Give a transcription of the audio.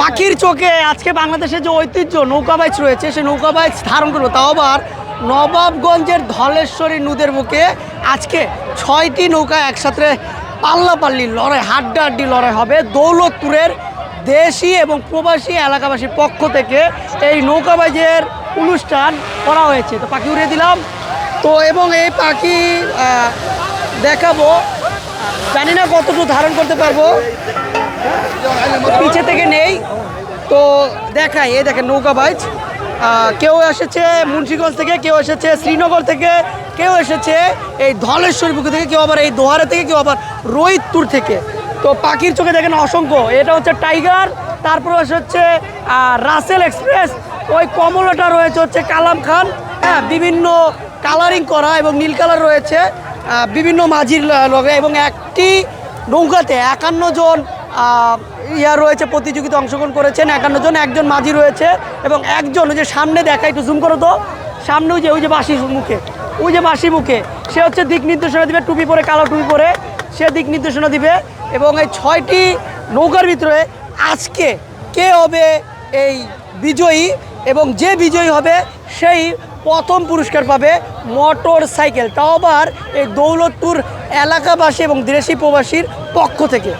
পাখির চোখে আজকে বাংলাদেশের যে ঐতিহ্য, নৌকা বাইচ রয়েছে, সেই নৌকা বাইচ ধারণ করব তাও আবার নবাবগঞ্জের ধলেশ্বরী নদের বুকে আজকে ছয়টি নৌকা একসাথে পাল্লাপাল্লি লড়াই, হাড্ডাহাড্ডি লড়াই হবে। দৌলতপুরের দেশি এবং প্রবাসী এলাকাবাসীর পক্ষ থেকে এই নৌকাবাইজের অনুষ্ঠান করা হয়েছে। তো পাখি উড়িয়ে দিলাম। তো এবং এই পাখি দেখাবো। জানি না কতটুকু ধারণ করতে পারব। পিছে থেকে নেই। তো দেখাই, এই দেখেন নৌকা বাইচ। কেউ এসেছে মুন্সিগঞ্জ থেকে, কেউ এসেছে শ্রীনগর থেকে, কেউ এসেছে এই ধলেশ্বরী বুকে থেকে, কেউ আবার এই দোহারে থেকে, কেউ আবার রোহিতপুর থেকে। তো পাখির চোখে দেখেন অসংখ্য। এটা হচ্ছে টাইগার, তারপরে হচ্ছে রাসেল এক্সপ্রেস। ওই কমলাটা রয়েছে হচ্ছে কালাম খান। হ্যাঁ বিভিন্ন কালারিং করা এবং নীল কালার রয়েছে। বিভিন্ন মাঝির লগে এবং একটি নৌকাতে একান্ন জন ইয়া রয়েছে প্রতিযোগিতা অংশগ্রহণ করেছেন একান্ন জন, একজন মাঝি রয়েছে এবং একজন ওই যে সামনে দেখা, একটু জুম করো তো। সামনে ওই যে ওই যে বাসি মুখে, ওই যে বাসি মুখে, সে হচ্ছে দিক নির্দেশনা দিবে, টুপি পরে, কালো টুপি পরে, সে দিক নির্দেশনা দিবে এবং এই ছয়টি নৌকার ভিতরে আজকে কে হবে এই বিজয়ী এবং যে বিজয়ী হবে সেই প্রথম পুরস্কার পাবে মোটর সাইকেল। তাও আবার এই দৌলতপুর এলাকাবাসী এবং দেশি প্রবাসীর পক্ষ থেকে।